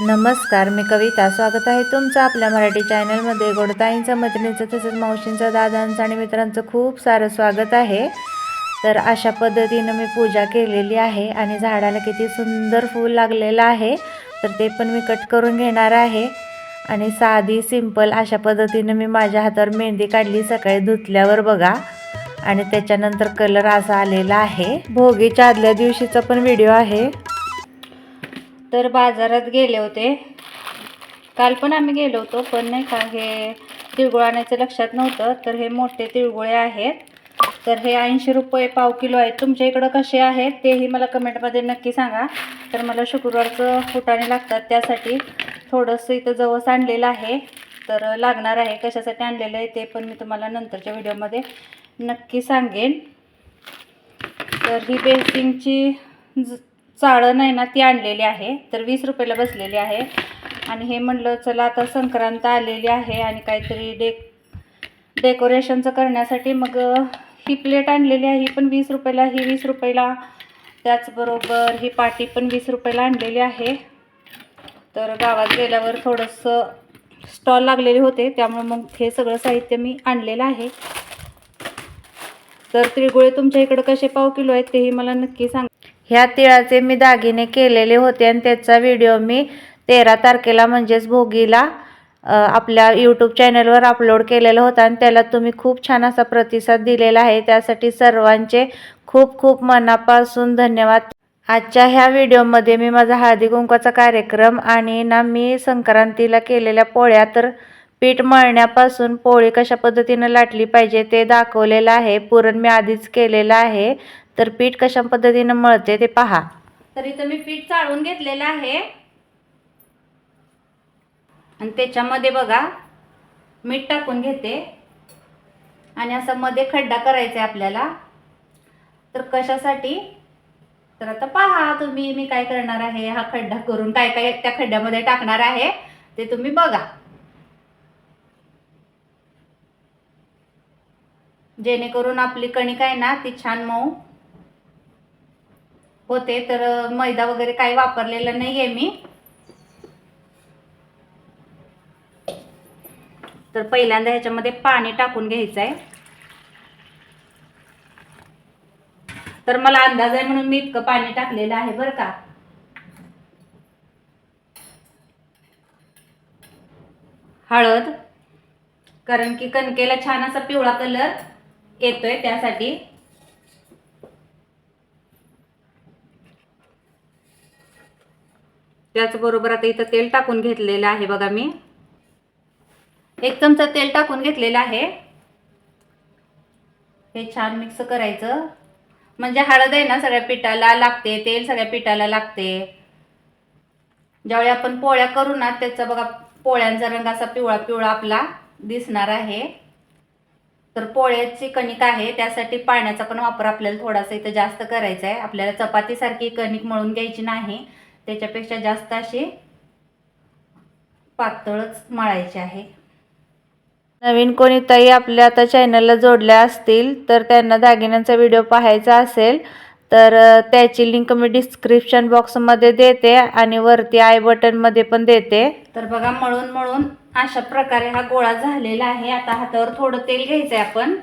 नमस्कार मी कविता. स्वागत आहे तुमचं आपल्या मराठी चॅनलमध्ये. गोडताईंचं मैत्रिणीचं तसंच मावशींचं दादांचं आणि मित्रांचं खूप सारं स्वागत आहे. तर अशा पद्धतीनं मी पूजा केलेली आहे आणि झाडाला किती सुंदर फूल लागलेलं आहे तर ते पण मी कट करून घेणार आहे. आणि साधी सिंपल अशा पद्धतीनं मी माझ्या हातावर मेहंदी काढली सकाळी धुतल्यावर बघा. आणि त्याच्यानंतर कलर असा आलेला आहे. भोगीच्या आदल्या दिवशीचा पण व्हिडिओ आहे. तर बाजारात गेले होते. काल पण आम्ही गेलो होतो पण नाही का हे तिळगुळ आणायचं लक्षात नव्हतं. तर हे मोठे तिळगुळे आहेत. तर हे ऐंशी रुपये पाव किलो आहेत. तुमच्या इकडं कसे आहेत तेही मला कमेंटमध्ये नक्की सांगा. तर मला शुक्रवारचं फुटाणे लागतात त्यासाठी थोडंसं इथं जवस आणलेलं आहे. तर लागणार आहे कशासाठी आणलेलं आहे ते पण मी तुम्हाला नंतरच्या व्हिडिओमध्ये नक्की सांगेन. तर ही बेसिंगची ज- चाळण आहे ना ती आणलेली आहे. तर वीस रुपयाला बसलेली आहे. आणि हे म्हणलं चला आता संक्रांत आलेली आहे आणि काहीतरी डेक डेकोरेशनचं करण्यासाठी मग ही प्लेट आणलेली आहे. ही पण वीस रुपयाला ही वीस रुपयाला. त्याचबरोबर ही पाटी पण वीस रुपयाला आणलेली आहे. तर गावात गेल्यावर थोडंसं स्टॉल लागलेले होते. त्यामुळे मग हे सगळं साहित्य मी आणलेलं आहे. तर तिळगुळे तुमच्या इकडं कसे पाव किलो आहेत तेही मला नक्की सांग. ह्या तिळाचे मी दागिने केलेले होते आणि त्याचा व्हिडिओ मी तेरा तारखेला म्हणजेच भोगीला आपल्या यूट्यूब चॅनलवर अपलोड केलेला होता आणि त्याला तुम्ही खूप छान असा प्रतिसाद दिलेला आहे. त्यासाठी सर्वांचे खूप खूप मनापासून धन्यवाद. आजच्या ह्या व्हिडिओमध्ये मी माझा हळदी कुंकवाचा कार्यक्रम आणि ना मी संक्रांतीला केलेल्या पोळ्या तर पीठ मळण्यापासून पोळी कशा पद्धतीनं लाटली पाहिजे ते दाखवलेलं आहे. पुरण मी आधीच केलेलं आहे. तर पीठ कशा पद्धतीनं मळते ते पहा. तर इथं मी पीठ चाळून घेतलेलं आहे. आणि त्याच्यामध्ये बघा मीठ टाकून घेते. आणि असं मध्ये खड्डा करायचा आहे आपल्याला. तर कशासाठी? तर आता पहा तुम्ही मी काय करणार आहे? हा खड्डा करून काय काय त्या खड्ड्यामध्ये टाकणार आहे ते तुम्ही बघा. जेणेकरून आपली कणिक आहे ना ती छान मऊ होते तर मैदा वगैरे काही वापरलेला नाही आहे मी. तर पहिल्यांदा ह्याच्यामध्ये पाणी टाकून घ्यायचं आहे तर मला अंदाज आहे म्हणून मी इतकं पाणी टाकलेलं आहे बरं का. हळद कारण की कणकेला छान असा पिवळा कलर येतोय त्यासाठी. त्याचबरोबर आता इथं तेल टाकून घेतलेलं आहे बघा मी. एक चमचा तेल टाकून घेतलेलं आहे. हे छान मिक्स करायचं. म्हणजे हळद आहे ना सगळ्या पिठाला लागते तेल सगळ्या पिठाला लागते. ज्यावेळी आपण पोळ्या करू ना त्याचा बघा पोळ्यांचा रंग असा पिवळा पिवळा आपला दिसणार आहे. तर पोळ्याची कणिक आहे त्यासाठी पाण्याचा पण वापर आपल्याला थोडासा इथं जास्त करायचा आहे. आपल्याला चपातीसारखी कणिक मळून घ्यायची नाही. त्याच्यापेक्षा जास्त अशी पातळच मळायची आहे. नवीन कोणी ताई आपल्या आता चॅनलला जोडल्या असतील तर त्यांना दागिन्यांचा व्हिडिओ पाहायचा असेल तर त्याची लिंक मी डिस्क्रिप्शन बॉक्समध्ये देते आणि वरती आय बटनमध्ये पण देते. तर बघा मळून मळून अशा प्रकारे हा गोळा झालेला आहे. आता हातावर थोडं तेल घ्यायचं आहे आपण.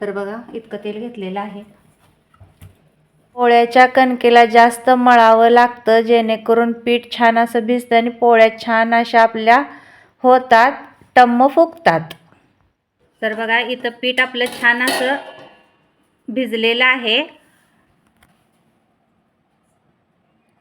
तर बघा इतकं तेल घेतलेलं आहे. पोळ्याच्या कणकेला जास्त मळावं लागतं जेणेकरून पीठ छान असं भिजतं आणि पोळ्या छान अशा आपल्या होतात टम्म फुगतात. तर बघा इथं पीठ आपलं छान असं भिजलेलं आहे.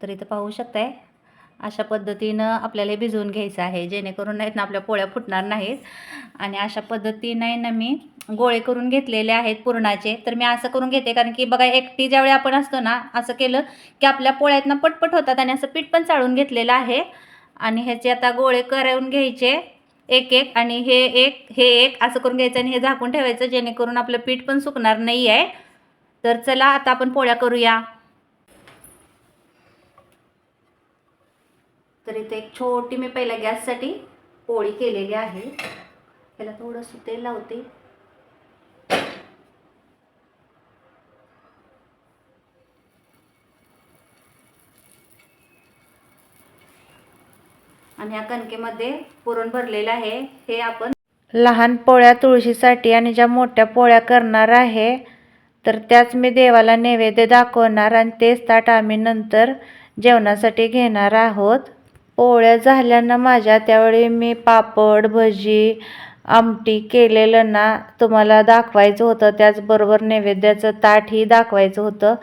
तर इथं पाहू शकताय अशा पद्धतीनं आपल्याला भिजवून घ्यायचं आहे. जेणेकरून नाहीत ना आपल्या पोळ्या फुटणार नाहीत. आणि अशा पद्धतीने ना मी गोळे करून घेतलेले आहेत पुरणाचे. तर मी असं करून घेते कारण की बघा एकटी ज्यावेळी आपण असतो ना असं केलं की आपल्या पोळ्यात ना पटपट होतात आणि असं पीठ पण चाळून घेतलेलं आहे. आणि ह्याचे आता गोळे करून घ्यायचे एक एक. आणि हे एक हे एक असं करून घ्यायचं आणि हे झाकून ठेवायचं जेणेकरून आपलं पीठ पण सुकणार नाही आहे तर चला आता आपण पोळ्या करूया. तर इथे एक छोटी मी पहिल्या गॅससाठी पोळी केलेली आहे. त्याला थोडंसं तेल लावते. आणि या कणकेमध्ये पुरण भरलेलं आहे. हे आपण लहान पोळ्या तुळशीसाठी आणि ज्या मोठ्या पोळ्या करणार आहे तर त्याच मी देवाला नैवेद्य दाखवणार आणि तेच ताट आम्ही नंतर जेवणासाठी घेणार आहोत. पोळ्या झाल्या ना माझ्या त्यावेळी मी पापड भजी आमटी केलेलं ना तुम्हाला दाखवायचं होतं. त्याचबरोबर नैवेद्याचं ताटही दाखवायचं होतं.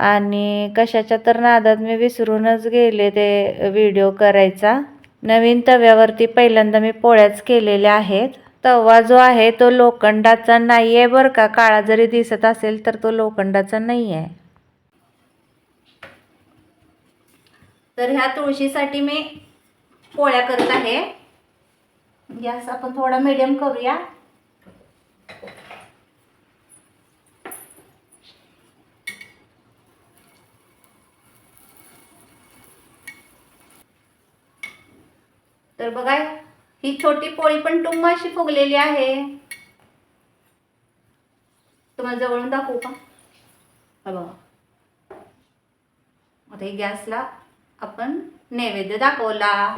आणि कशाच्या तर नादात मी विसरूनच गेले ते व्हिडिओ करायचा. नवीन तव्यावरती पहिल्यांदा मी पोळ्याच केलेल्या आहेत. तवा जो आहे तो लोखंडाचा नाही आहे बरं का? काळा जरी दिसत असेल तर तो लोखंडाचा नाही आहे तर ह्या तुळशीसाठी मी पोळ्या करत आहे. गॅस आपण थोडा मिडियम करूया. तर बघा ही छोटी पोळी पण टुम्म अशी फुगलेली आहे. तुम्हाला जवळून दाखवू का? बघा. आता ही गॅसला आपण नैवेद्य दाखवला.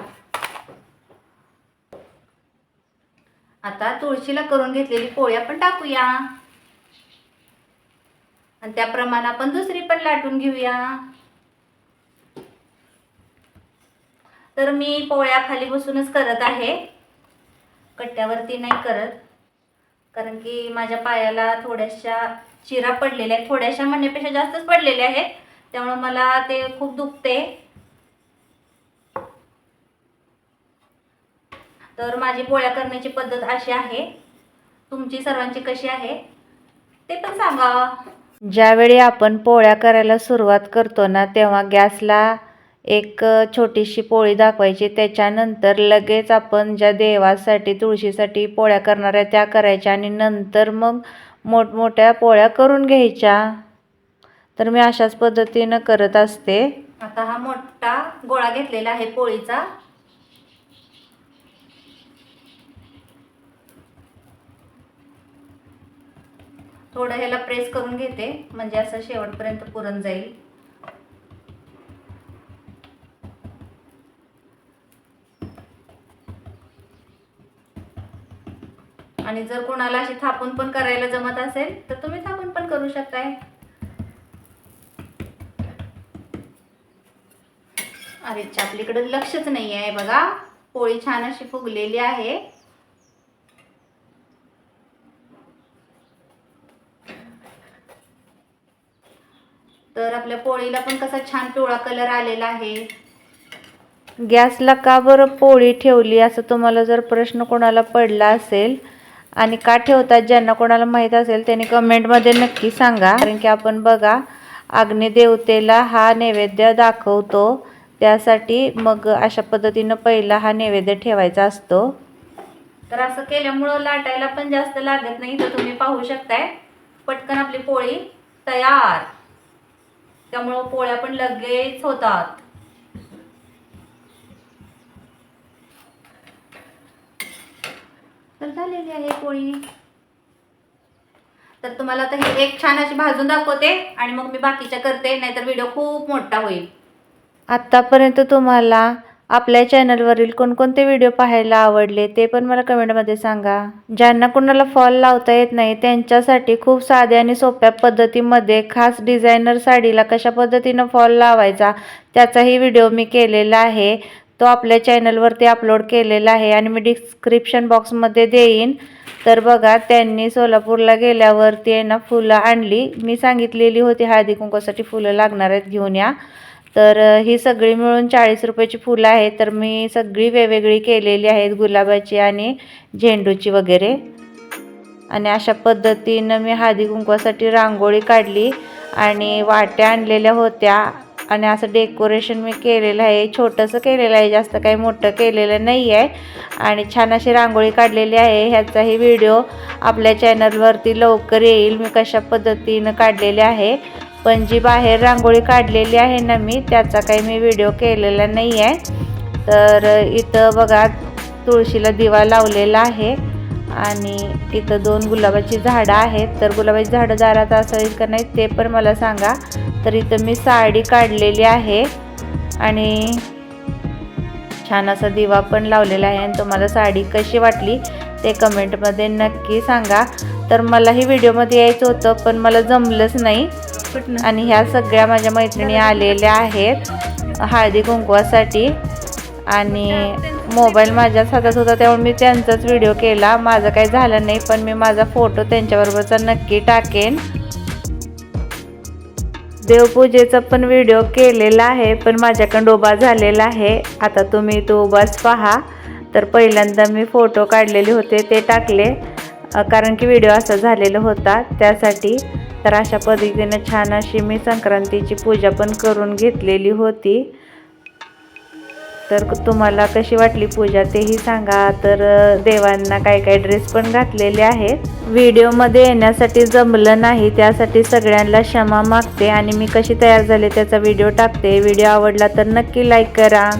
आता तुळशीला करून घेतलेली पोळी आपण टाकूया. आणि त्याप्रमाणे आपण दुसरी पण लाटून घेऊया. तर मी पोळ्या खाली बसूनच करत आहे. कट्ट्यावरती नाही करत. कारण की माझ्या पायाला थोड्याशा चिरा पडलेल्या आहेत. थोड्याशा म्हणण्यापेक्षा जास्तच पडलेल्या आहेत. त्यामुळे मला ते खूप दुखते तर माझी पोळ्या करण्याची पद्धत अशी आहे. तुमची सर्वांची कशी आहे? ते पण सांगा. ज्यावेळी आपण पोळ्या करायला सुरुवात करतो ना तेव्हा गॅसला एक छोटीशी पोळी दाखवायची. त्याच्यानंतर लगेच आपण ज्या देवासाठी तुळशीसाठी पोळ्या करणार आहे त्या करायच्या. आणि नंतर मग मोठमोठ्या पोळ्या करून घ्यायच्या. तर मी अशाच पद्धतीनं करत असते. आता हा मोठा गोळा घेतलेला आहे पोळीचा. थोडं ह्याला प्रेस करून घेते. म्हणजे असं शेवटपर्यंत पुरण जाईल. आणि जर कोणाला अशी थापून पण करायला जमत असेल तर तुम्ही थापून पण करू शकताय. अरे आपलीकडे लक्षच नाही आहे बघा. पोळी छान अशी फुगलेली आहे. तर आपल्या पोळीला पण कसा छान पिवळा कलर आलेला आहे. गॅसला का बरं पोळी ठेवली असं तुम्हाला जर प्रश्न कोणाला पडला असेल आणि का ठेवतात ज्यांना कोणाला माहीत असेल त्यांनी कमेंटमध्ये नक्की सांगा. कारण की आपण बघा अग्निदेवतेला हा नैवेद्य दाखवतो. त्यासाठी मग अशा पद्धतीनं पहिला हा नैवेद्य ठेवायचा असतो. तर असं केल्यामुळं लाटायला पण जास्त लागत नाही तर तुम्ही पाहू शकताय. पटकन आपली पोळी तयार. त्यामुळं पोळ्या पण लगेच होतात. तर झालेली आहे पोळी. तर तुम्हाला आता ही एक छान अशी भाजून दाखवते आणि मग मी बाकीच्या करते नाहीतर व्हिडिओ खूप मोठा होईल. आत्तापर्यंत तुम्हाला आपल्या चॅनलवरील कोणकोणते व्हिडिओ पाहायला आवडले ते पण मला कमेंटमध्ये सांगा. ज्यांना कोणाला फॉल लावता येत नाही त्यांच्यासाठी खूप साध्या आणि सोप्या पद्धतीमध्ये खास डिझायनर साडीला कशा पद्धतीनं फॉल लावायचा त्याचाही व्हिडिओ मी केलेला आहे. तो आपल्या चॅनलवरती अपलोड केलेला आहे आणि मी डिस्क्रिप्शन बॉक्समध्ये देईन. तर बघा त्यांनी सोलापूरला गेल्यावरती आहे ना फुलं आणली. मी सांगितलेली होती हळदी कुंकवासाठी फुलं लागणार आहेत घेऊन या. तर ही सगळी मिळून चाळीस रुपयाची फुलं आहेत. तर मी सगळी वेगवेगळी केलेली आहेत. गुलाबाची आणि झेंडूची वगैरे. आणि अशा पद्धतीनं मी हळदी कुंकवासाठी रांगोळी काढली आणि वाट्या आणलेल्या होत्या. आणि असं डेकोरेशन मी केलेलं आहे. छोटंसं केलेलं आहे. जास्त काही मोठं केलेलं नाही आहे. आणि छान अशी रांगोळी काढलेली आहे. ह्याचाही व्हिडिओ आपल्या चॅनलवरती लवकर येईल. मी कशा पद्धतीनं काढलेले आहे. पण जी बाहेर रांगोळी काढलेली आहे ना मी त्याचा काही मी व्हिडिओ केलेला नाही आहे तर इथं बघा तुळशीला दिवा लावलेला आहे आणि इथं दोन गुलाबाची झाडं आहेत. तर गुलाबाची झाडं दारात असावीत का नाही ते पण मला सांगा. तर इथं मी साडी काढलेली आहे आणि छान असा दिवा पण लावलेला आहे आणि तुम्हाला साडी कशी वाटली ते कमेंटमध्ये नक्की सांगा. तर मलाही व्हिडिओमध्ये यायचं होतं पण मला जमलंच नाही. आणि ह्या सगळ्या माझ्या मैत्रिणी आलेल्या आहेत हळदी कुंकवासाठी. आणि मोबाईल माझ्याच हातात होता त्यामुळे मी त्यांचाच व्हिडिओ केला. माझं काही झालं नाही पण मी माझा फोटो त्यांच्याबरोबरचा नक्की टाकेन. देवपूजेचा पण व्हिडिओ केलेला आहे पण माझ्याकडं उभा झालेला आहे. आता तुम्ही तो उभाच पहा. तर पहिल्यांदा मी फोटो काढलेले होते ते टाकले. कारण की व्हिडिओ असा झालेला होता. त्यासाठी तर अशा पद्धतीनं छान अशी मी संक्रांतीची पूजा पण करून घेतलेली होती. तर तुम्हाला कशी वाटली पूजा तेही सांगा. तर देवांना काय काय ड्रेस पण घातलेले आहेत. व्हिडिओमध्ये येण्यासाठी जमलं नाही त्यासाठी सगळ्यांना क्षमा मागते आणि मी कशी तयार झाले त्याचा व्हिडिओ टाकते. व्हिडिओ आवडला तर नक्की लाईक करा.